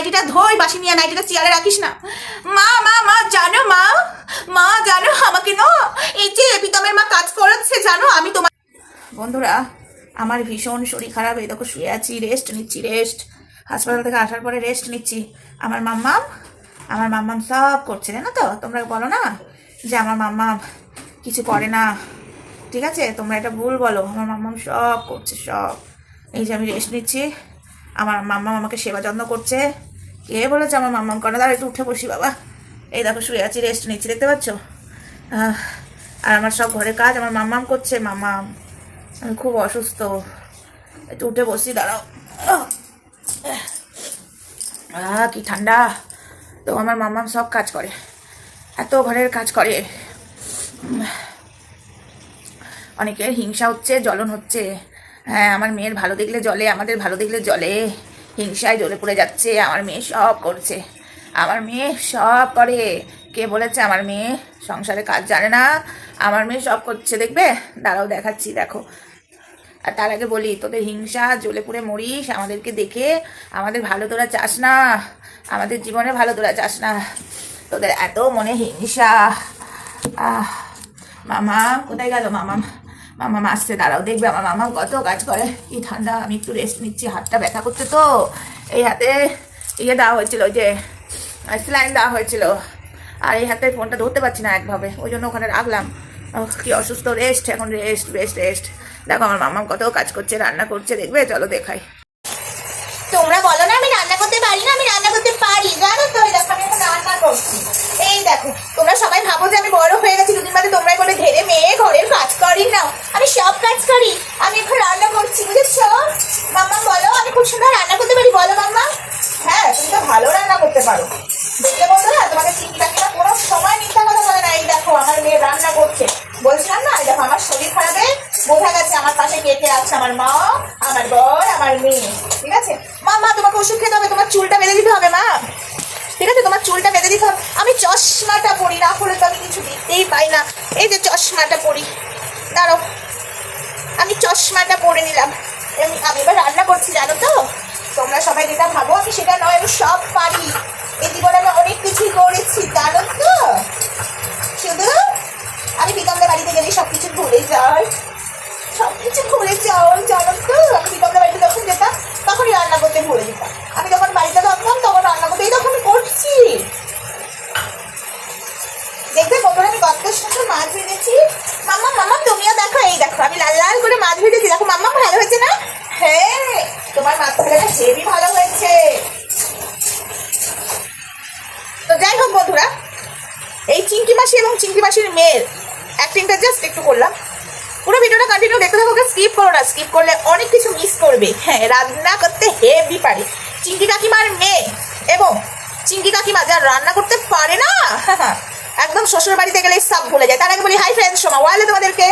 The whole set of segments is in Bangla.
নাইটিটা ধোই বাসি নিয়ে নাইটিটা চেয়ারে রাখিস না। মা মা মা, জানো মা মা, জানো আমাকে না, এই যে প্রীতমের মা কাজ করাচ্ছে, জানো, আমি তোমার বন্ধুরা, আমার ভীষণ শরীর খারাপ, এই দেখো শুয়ে আছি রেস্ট নিচ্ছি রেস্ট হাসপাতাল থেকে আসার পরে রেস্ট নিচ্ছি। আমার মাম্মাম আমার মাম্মাম সব করছে, জানো তো? তোমরা বলো না যে আমার মাম্মাম কিছু করে না। ঠিক আছে? তোমরা এটা ভুল বলো। আমার মাম্মাম সব করছে, সব। এই যে আমি রেস্ট নিচ্ছি। আমার মাম্মাম আমাকে সেবা যত্ন করছে। কে বলেছে আমার মাম্মাম করে দাঁড়া একটু উঠে বসি বাবা। এই দেখো, শুয়ে আছি রেস্ট নিচ্ছি, দেখতে পাচ্ছ? আর আমার সব ঘরের কাজ, আমার মাম্মাম করছে, মাম্মাম। আমি খুব অসুস্থ। একটু উঠে বসি, দাঁড়াও। আহ, কি ঠান্ডা। তো আমার মাম্মাম সব কাজ করে। এত ঘরের কাজ করে। অনেকের হিংসা হচ্ছে, জ্বলন হচ্ছে। হ্যাঁ আমার মেয়ের ভালো দেখলে জলে আমাদের ভালো দেখলে জলে হিংসায় জ্বলে পড়ে যাচ্ছে, আমার মেয়ে সব করছে। আমার মেয়ে সব করে। কে বলেছে আমার মেয়ে সংসারে কাজ জানে না? আমার মেয়ে সব করছে, দেখবে? দাঁড়াও, দেখাচ্ছি, দেখো। আর তার আগে বলি, তোদের হিংসা, জ্বলে পুড়ে মরিস, আমাদেরকে দেখে আমাদের ভালো তোরা চাস না। আমাদের জীবনে ভালো তোরা চাস না। তোদের এত মনে হিংসা। আহ, মামা, কোথায় গেল মামা? মামা আসছে দাঁড়াও, দেখবে আমার মামা কত কাজ করে। কি ঠান্ডা, আমি একটু রেস্ট নিচ্ছি, হাতটা ব্যথা করছে তো। এই হাতে ইয়ে দেওয়া হয়েছিল যে স্যালাইন দেওয়া হয়েছিল। আর এই হাতে ফোনটা ধরতে পারছি না একভাবে, ওই জন্য ওখানে রাখলাম। কি অসুস্থ রেস্ট এখন রেস্ট বেস্ট রেস্ট দেখো, আমার মামা কত কাজ করছে, রান্না করছে, দেখবে? চলো দেখাই। তোমরা বলো না আমি রান্না করতে পারি না আমি রান্না করতে পারি জানো তো এই দেখো আমি এখন রান্না করছি এই দেখো, তোমরা সবাই ভাবো যে আমি বড় হয়ে গেছি দুদিন বাদে তোমরা বলে ঘেরে মেয়ে ঘরের কাজ করি না। আমি সব কাজ করি, আমি এখন রান্না করছি, বুঝেছ? মাম্মা, বলো, আমি খুব সুন্দর রান্না করতে পারি, বলো মাম্মা। দেখতেই পাই না। এই যে চশমাটা পরি। দাঁড়ো আমি চশমাটা পরে নিলাম। আমি এবার রান্না করছি, জানো তো? তোমরা সবাই যেটা ভাবো আমি সেটা নয়, আমি সব পারি। এই জীবনে আমি অনেক কিছুই করেছি, জানো তো? শুধু আমি বিকমদের বাড়িতে গেলে সব কিছু ভুলে যাই। হেভি ভালো হয়েছে। তো যাই হোক বন্ধুরা, এই চিংকি মাসি এবং চিংকি মাসির মেয়ের অ্যাক্টিংটা জাস্ট একটু করলাম। পুরো ভিডিওটা কন্টিনিউ দেখতে থাকো স্কিপ করো না স্কিপ করলে অনেক কিছু মিস করবে। হ্যাঁ রান্না করতে হেভি পারে। চিংকি কাকিমার মেয়ে এবং চিংকি কাকিমা যা রান্না করতে পারে না একদম শ্বশুর বাড়িতে গেলে সব ভুলে যায়। তার আগে বলি হাই ফ্রেন্ডস সোমা ওয়ালে তোমাদেরকে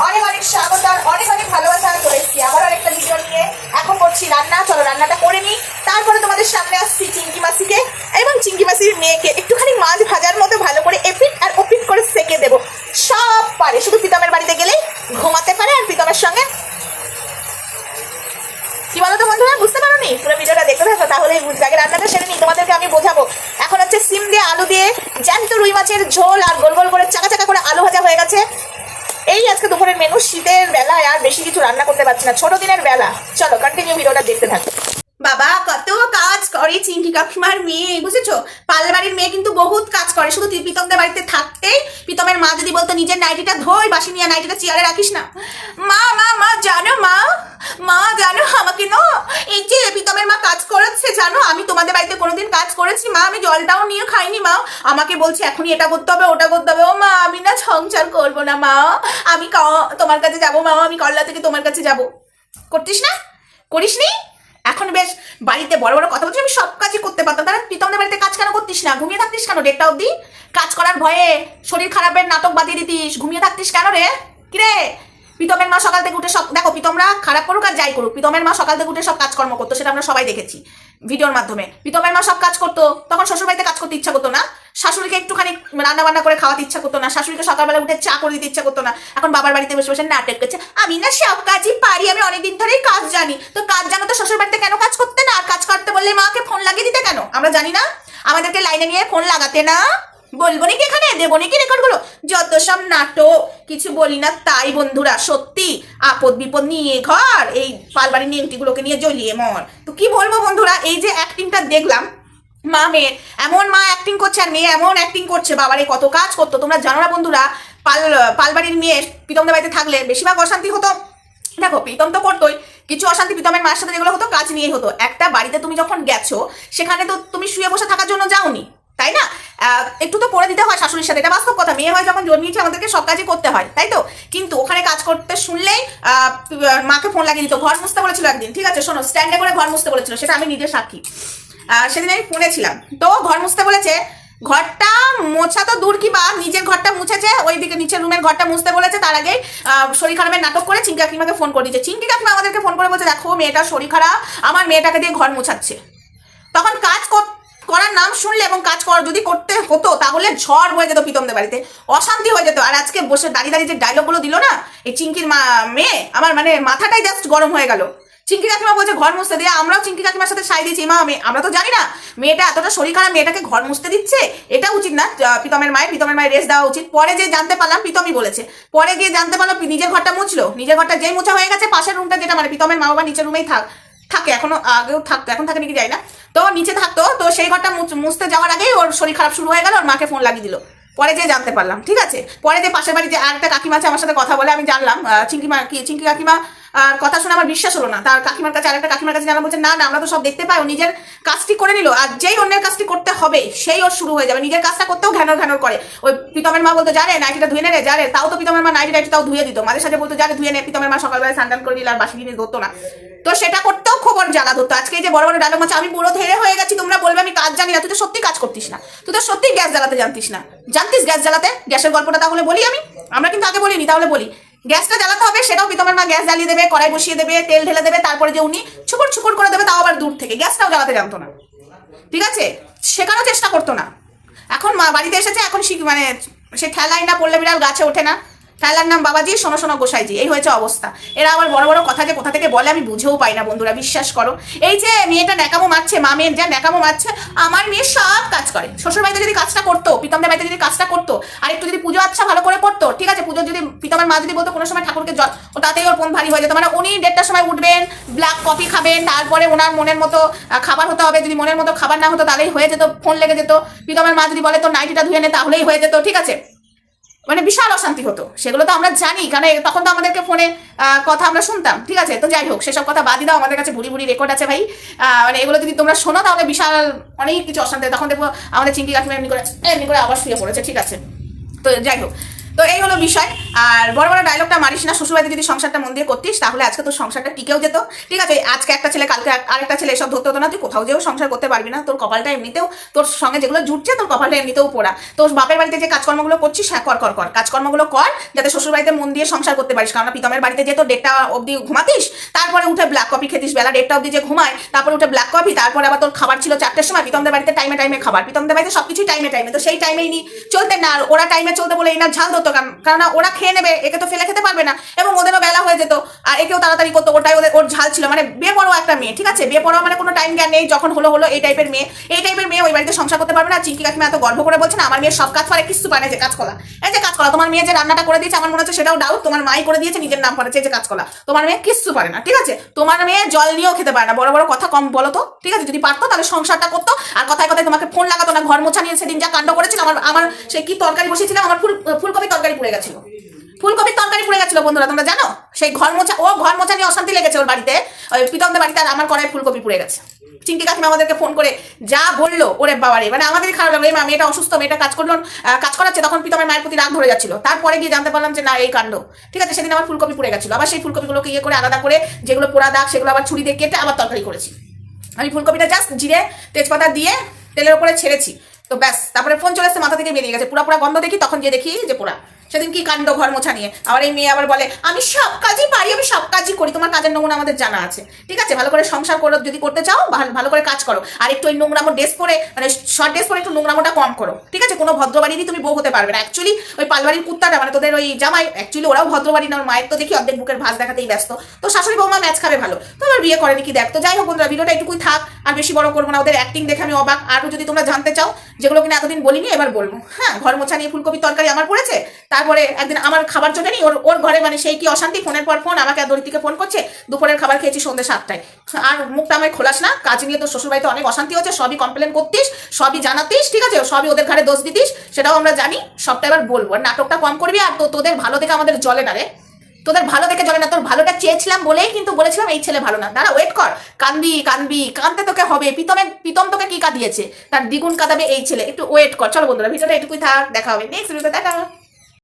অনেক অনেক স্বাগত আর অনেক অনেক ভালোবাসা এসেছি আবার আরেকটা ভিডিও নিয়ে এখন করছি রান্না। চলো রান্নাটা করে নিই। তারপরে তোমাদের সামনে আসছি চিংকি মাসিকে এবং চিংকি মাসির মেয়েকে। একটুখানি মাছ ভাজার মতো ভালো করে এপিট আর ওপিট করে সেকে দেবো। সব পারে। শুধু প্রীতমের বাড়িতে গেলেই ঘুমাতে পারে আর প্রীতমের সঙ্গে। কি বলো তো বন্ধুরা? বুঝতে পারো নি পুরো ভিডিওটা দেখতে থাকো, তাহলেই বুঝবে। আগে রান্নাটা সেরে নিই। তোমাদেরকে আমি বোঝাবো। এখন হচ্ছে সিম দিয়ে আলু দিয়ে জ্যান্ত রুই মাছের ঝোল আর গোল গোল করে চাকা চাকা করে আলু ভাজা হয়ে গেছে। এই আজকে দুপুরের মেনু শীতের বেলায় আর বেশি কিছু রান্না করতে পারছি না। ছোট দিনের বেলা। চলো কন্টিনিউ ভিডিওটা দেখতে থাকো। বাবা কাজ চিংকি কাকিমার মেয়ে, বুঝেছ? পালবাড়ির মেয়ে কিন্তু বহুত কাজ করে। শুধু প্রীতমদের বাড়িতে থাকতেই প্রীতমের মা যদি বলতো, নিজের নাইটিটা ধোই, বাসি নিয়ে নাইটিটা চেয়ারে রাখিস না। মা মা মা, জানো মা মা, জানো আমাকে না, এই যে প্রীতমের মা কাজ করাচ্ছে জানো, আমি তোমাদের বাড়িতে কোনোদিন কাজ করেছি, মা, আমি জলটাও নিয়ে খাইনি, মা। আমাকে বলছে, এখনই এটা করতে হবে, ওটা করতে হবে। ও মা, আমি না সংসার করব না, মা, আমি তোমার কাছে যাব, মা, আমি করলা থেকে তোমার কাছে যাব। করতিস না? করিস নি এখন বেশ বাড়িতে বড় বড় কথা বলছি, আমি সব কাজই করতে পারতাম। তারা তুই তোমাদের বাড়িতে কাজ কেন করতিস না? ঘুমিয়ে থাকতিস কেন? ডেটটা অব্দি কাজ করার ভয়ে শরীর খারাপের নাটক বাদিয়ে দিতিস। ঘুমিয়ে থাকতিস কেন রে? কিরে? প্রীতমের মা সকাল থেকে উঠে সব দেখো, প্রীতমরা খারাপ করুক আর যাই করুক। প্রীতমের মা সকাল থেকে উঠে সব কাজকর্ম করতো, সেটা আমরা সবাই দেখেছি। ভিডিওর মাধ্যমে। প্রীতমের মা সব কাজ করতো, তখন শ্বশুরবাড়িতে কাজ করতে ইচ্ছা করতো না। শাশুড়িকে একটুখানি রান্না বান্না করে খাওয়াতে ইচ্ছা করতো না। শাশুড়িকে সকালবেলা উঠে চা করে দিতে ইচ্ছা করতো না। এখন বাবার বাড়িতে বসে বসে নাটক করছে। আমি না সব কাজই পারি, আমি অনেকদিন ধরেই কাজ জানি। তো কাজ জানো তো শ্বশুর বাড়িতে কেন কাজ করতে না? আর কাজ করতে বললে মাকে ফোন লাগিয়ে দিতে কেন? আমরা জানি না। আমাদেরকে লাইনে নিয়ে ফোন লাগাতে না। বলব নাকি এখানে? দেবো নাকি রেকর্ডগুলো? যত সব নাটক, কিছু বলি না তাই বন্ধুরা, সত্যি। আপদ বিপদ নিয়ে ঘর, এই পালবাড়ি নিয়মটিগুলোকে নিয়ে জ্বলিয়ে মর। তো কি বলব বন্ধুরা, এই যে অ্যাক্টিংটা দেখলাম, মা মেয়ের এমন মা অ্যাক্টিং করছে আর মেয়ে এমন অ্যাক্টিং করছে। বাবারে, কত কাজ করতো। তোমরা জানো না বন্ধুরা, পাল, পালবাড়ির মেয়ে প্রীতমদের বাড়িতে থাকলে বেশিরভাগ অশান্তি হতো। দেখো, প্রীতম তো করতোই, কিছু অশান্তি প্রীতমের মায়ের সাথে যেগুলো হতো, কাজ নিয়েই হতো। একটা বাড়িতে তুমি যখন গেছো, সেখানে তো তুমি শুয়ে বসে থাকার জন্য যাওনি। তাই না? একটু তো করে দিতে হয় শাশুড়ির সাথে। এটা বাস্তব কথা। মেয়ে হয় যখন জন্মিয়েছে, আমাদেরকে সব কাজই করতে হয়, তাই তো? কিন্তু ওখানে কাজ করতে শুনলেই মাকে ফোন লাগিয়ে দিত। ঘর মুছতে বলেছিল একদিন, ঠিক আছে, শোনো স্ট্যান্ডে করে ঘর মুছতে বলেছিল, সেটা আমি নিজে সাক্ষী। সেদিন আমি ফোনে ছিলাম। তো ঘর মুছতে বলেছে, ঘরটা মোছা তো দূর কি বা নিজের ঘরটা মুছেছে, ওইদিকে নিচের রুমের ঘরটা মুছতে বলেছে, তার আগেই শরীর খারাপের নাটক করে চিঙ্কি কাকিমাকে ফোন করে দিয়েছে। চিঙ্কি কাকিমা আমাদেরকে ফোন করে বলছে, দেখো মেয়েটার শরীর খারাপ, আমার মেয়েটাকে দিয়ে ঘর মুছাচ্ছে। তখন কাজ কর- করার নাম শুনলে এবং কাজ কর যদি করতে হতো, তাহলে ঝড় হয়ে যেত প্রীতমদের বাড়িতে। অশান্তি হয়ে যেত। আর আজকে বসে দাঁড়িয়ে দাঁড়িয়ে যে ডায়লগগুলো দিল না, এই চিঙ্কির মেয়ে, আমার মানে মাথাটাই জাস্ট গরম হয়ে গেল। চিঙ্কি কাকিমা বলছে, ঘর মুছতে দিয়ে আমরাও চিঙ্কি কাকিমার সাথে সাই দিয়েছি। মে- আমরা তো জানি না, মেয়েটা এতটা শরীর খারাপ, মেয়েটাকে ঘর মুছতে দিচ্ছে? এটা উচিত না প্রীতমের মায়ের প্রীতমের মায়ের রেস্ট দেওয়া উচিত। পরে যে জানতে পারলাম, প্রীতমই বলেছে। পরে গিয়ে জানতে পারলাম নিজের ঘরটা মুছলো। নিজের ঘরটা যেই মোছা হয়ে গেছে, পাশের রুমটা যেটা মানে প্রীতমের মা বাবা নিচের রুমেই থাক। থাকে, এখনও আগেও থাকতো এখন থাকে নাকি যাই না। তো নিচে থাকতো, তো সেই ঘরটা মুছ- মুছতে যাওয়ার আগেই ওর শরীর খারাপ শুরু হয়ে গেল, ওর মাকে ফোন লাগিয়ে দিল। পরে যে জানতে পারলাম, ঠিক আছে? পরে যে পাশের বাড়ি যে আর একটা কাকিমা আছে, আমার সাথে কথা বলে আমি জানলাম চিংকিমা কি চিঙ্কি কাকিমা আর কথা শুনে আমার বিশ্বাস হলো না। তার কাকিমার কাছে আরেকটা কাকিমার কাছে জানলাম বলছে, না না, আমরা তো সব দেখতে পাই, ও নিজের কাজটি করে নিল, আর যেই অন্যের কাজটি করতে হবে, সেই ওর শুরু হয়ে যাবে। নিজের কাজটা করতেও ঘ্যানর ঘ্যানর করে। ওই প্রীতমের মা বলতো জানে নাইটিটা ধুয়ে নে রে জানে তাও তো প্রীতমের মা নাইটি নাইটি তাও ধুয়ে দিত। মাঝে সাথে বলতো জানে ধুয়ে নে। প্রীতমের মা সকালবেলা স্নান করে নিল আর বাসি জিনিস ধরতো না। তো সেটা করতেও খবর জ্বালা ধরতো। আজকে যে বড় বড় ডায়লগ মাছ আমি পুরো ধেরে হয়ে গেছি, তোমরা বলবে, আমি কাজ জানি না, তুই তো সত্যি কাজ করতিস না। তুই তো সত্যি গ্যাস জ্বালাতে জানতিস না। জানতিস গ্যাস জ্বালাতে? গ্যাসের গল্পটা তাহলে বলি আমি? আমরা কিন্তু আগে বলিনি, তাহলে বলি। গ্যাসটা জ্বালাতে হবে, সেটাও প্রীতমের মা গ্যাস জ্বালিয়ে দেবে, কড়াই বসিয়ে দেবে, তেল ঢেলে দেবে, তারপরে যে উনি ছুকুর ছুকুর করে দেবে, তাও আবার দূর থেকে। গ্যাসটাও জ্বালাতে জানতো না। ঠিক আছে? শেখারও চেষ্টা করতো না। এখন মা বাড়িতে এসেছে, এখন মানে সে ঠেলায় না পড়লে বিড়াল গাছে ওঠে না। ঠেলার নাম বাবাজি, শোনো গোসাইজি, এই হয়েছে অবস্থা। এরা আবার বড় বড় কথা যে কোথা থেকে বলে আমি বুঝেও পাই না, বন্ধুরা, বিশ্বাস করো। এই যে মেয়েটা ন্যাকামো মারছে, মা মেয়ের যা ন্যাকামো মারছে, আমার মেয়ে সব কাজ করে। শ্বশুর বাড়িতে যদি কাজটা করতো, প্রীতমদের বাড়িতে যদি কাজটা করতো, আর একটু যদি পুজো আচ্ছা ভালো করে করতো ঠিক আছে পুজো যদি প্রীতমের মা যদি বলতো কোনো সময় ঠাকুরকে জল তাতেই ওর পন ভারী হয়ে যেত। মানে উনি দেড়টার সময় উঠবেন ব্ল্যাক কফি খাবেন, তারপরে ওনার মনের মতো খাবার হতে হবে, যদি মনের মতো খাবার না হতো তাহলেই হয়ে যেত, ফোন লেগে যেত। প্রীতমের মা যদি বলে তো নাইটিটা ধুয়ে নে, তাহলেই হয়ে যেত, ঠিক আছে। মানে বিশাল অশান্তি হতো। সেগুলো তো আমরা জানি কারণ তখন তো আমাদেরকে ফোনে কথা আমরা শুনতাম, ঠিক আছে? তো যাই হোক, সেসব কথা বাদ দাও, আমাদের কাছে ভুড়ি ভুড়ি রেকর্ড আছে ভাই। মানে এগুলো যদি তোমরা শোনো, তাহলে বিশাল অনেক কিছু অশান্তি, তখন দেখব আমাদের চিঙ্কি কাকিমা এমনি করে এমনি করে আবার শুয়ে পড়েছে, ঠিক আছে? তো যাই হোক তো এই হলো বিষয়। আর বড় বড় ডায়লগটা মারিস না, শ্বশুরবাড়িতে যদি সংসারটা মন দিয়ে করতিস, তাহলে আজকে তোর সংসারটা টিকেও যেত। ঠিক আছে, আজকে একটা ছেলে, কালকে আরেকটা ছেলে এসব ধরতে হতো না, তুই কোথাও যেও সংসার করতে পারবি না। তোর কপালটা এমনিতেও, তোর সঙ্গে যেগুলো জুটছে, তোর কপালটা এমনিতেও পোড়া। তোর বাপের বাড়িতে যে কাজকর্মগুলো করছিস হ্যাঁ কর কর কর। কাজকর্মগুলো কর, যাতে শ্বশুর বাড়িতে মন দিয়ে সংসার করতে পারিস। কারণ প্রীতমের বাড়িতে যে তোর দেড়টা অবধি ঘুমাতিস, তারপরে উঠে ব্ল্যাক কফি খেতিস। বেলা ডেটটা অবধি যে ঘুমায়, তারপরে উঠে ব্ল্যাক কফি তারপরে আবার তোর খাবার ছিল চারটের সময়। প্রীতমদের বাড়িতে টাইমে টাইমে খাবার। প্রীতমদের বাড়িতে সবকিছু টাইমে টাইমে তো সেই টাইমেই নি। চলতে না ওরা টাইমে চলতে বলে না, ঝাল কারণ কারণ ওরা খেয়ে নেবে, একে তো ফেলে খেতে পারবে না। এবং ওদেরও বেলা হয়ে যেত, আর একেও তাড়াতাড়ি করতো, ওটাই ওদের, ওর ঝাল ছিল। মানে পড়ো একটা মেয়ে, ঠিক আছে? বিয়ে পড়ো মানে কোনো টাইম জ্ঞান নেই, যখন হলো হলো, এই টাইপের মেয়ে। এই টাইপের মেয়ে ওই বাড়িতে সংসার করতে পারবে না চিঙ্কি কাকিমা এত গর্ব করে বলছে না, আমার মেয়ে সব কাজ করে কিছু পারে যে কাজ করা এই যে কাজ করা তোমার মেয়ে যে রান্নাটা করে দিয়েছে, আমার মনে হচ্ছে সেটাও ডাউট তোমার মাই করে দিয়েছে, নিজের নাম করেছে যে কাজ করা তোমার মেয়ে কিচ্ছু পারে না, ঠিক আছে? তোমার মেয়ে জল নিয়েও খেতে পারে না, বড় বড় কথা কম বলো তো, ঠিক আছে? যদি পারতো, তাহলে সংসারটা করতো, আর কথায় কথায় তোমাকে ফোন লাগাতো না, ঘর মোছা নিয়ে সেদিন যা কাণ্ড করেছিল, আমার আমার সে কি তরকারি বসিয়েছিলাম আমার ফুল, ফুলকপি তরকারি পুড়ে গেছিল। ফুলকপির তরকারি পুড়ে গেছিল বন্ধুরা, তোমরা জানো? সেই ঘর মোছা ও ঘর মোছা নিয়ে অশান্তি লেগেছে ওর বাড়িতে। ওই প্রীতমদের বাড়িতে আর আমার কড়াই ফুলকপি পুড়ে গেছে। চিঙ্কি কাকিমা আমাদেরকে ফোন করে যা বলল, ওরে বাবারে মানে আমাদেরই খারাপ লাগল। মা, মেয়েটা অসুস্থ, মেয়েটা কাজ করল কাজ করাচ্ছে, তখন প্রীতমের মায়ের প্রতি রাগ ধরে যাচ্ছিল। তারপরে গিয়ে জানতে পারলাম যে না, এই কাণ্ড। ঠিক আছে, সেদিন আমার ফুলকপি পুড়ে গেছিল। আবার সেই ফুলকপিগুলোকে ইয়ে করে আলাদা করে যেগুলো পোড়া দাগ, সেগুলো আবার ছুরি দিয়ে কেটে আবার তরকারি করেছি। আমি ফুলকপিটা জাস্ট জিরে তেজপাতা দিয়ে তেলের উপরে ছেড়েছি। তো ব্যাস, তারপরে ফোন চলে এসছে মাথা থেকে বেরিয়ে গেছে। পুরা পুরা গন্ধ দেখি, তখন গিয়ে দেখি যে পোড়া সেদিন কি কাণ্ড ঘর মোছা নিয়ে? আবার এই মেয়ে আবার বলে, আমি সব কাজই পারি, আমি সব কাজই করি। তোমার কাজের নমুনা আমাদের জানা আছে। ঠিক আছে? ভালো করে সংসার করো, যদি করতে চাও, ভালো- করে কাজ করো। আর একটু ওই নোংরামো ড্রেস পরে মানে শর্ট ড্রেস পরে একটু নোংরামোটা কম করো। ঠিক আছে? কোনো ভদ্রবাড়িরই তুমি বউ হতে পারবে না। অ্যাকচুয়ালি ওই পালবাড়ির কুত্তাটা মানে তোদের ওই জামাই অ্যাকচুয়ালি ওরাও ভদ্রবাড়ি না মায়ের তো দেখি অর্ধেক বুকের ভাঁজ দেখাতেই ব্যস্ত। তো শাশুড়ি বৌমা ম্যাচ খাবে ভালো। তো এবার বিয়ে করেনি কি দেখ? তো যাই হোক বন্ধুরা, ভিডিওটা একটুকুই থাক, আর বেশি বড় করব না। ওদের অ্যাক্টিং দেখে আমি অবাক। আরও যদি তোমরা জানতে চাও, যেগুলো কিনা এতদিন বলিনি, এবার বলব। হ্যাঁ ঘর মোছা নিয়ে ফুলকপি তরকারি আমার পড়েছে তারপরে একদিন আমার খাবার জন্য নি ওর ওর ঘরে মানে সেই কি অশান্তি, ফোনের পর ফোন, আমাকে দরিতিকে ফোন করছে, দুপুরের খাবার খেয়েছি সন্ধ্যে সাতটায়। আর মুখটা আমায় খোলাস না, কাজ নিয়ে তো শ্বশুরবাড়িতে অনেক অশান্তি হচ্ছে, সবই কমপ্লেন করতিস, সবই জানাতিস, ঠিক আছে? সবই ওদের ঘরে দোষ দিতিস, সেটাও আমরা জানি, সবটা এবার বলব। নাটকটা কম করবি, আর তো তোদের ভালো দেখে আমাদের জলে না রে। তোদের ভালো দেখে চলে না, তোর ভালোটা চেয়েছিলাম বলেই কিন্তু বলেছিলাম এই ছেলে ভালো না। দাঁড়া ওয়েট কর। কানবি কানবি, কানতে তোকে হবে। পিতমে পিতম তোকে কি কাঁদিয়েছে? তার দ্বিগুণ কাঁদাবে এই ছেলে। একটু ওয়েট কর। চলো বন্ধুরা, ভিডিওটা এটুকুই থাক, দেখা হবে। নেক্সট ভিডিওতে দেখা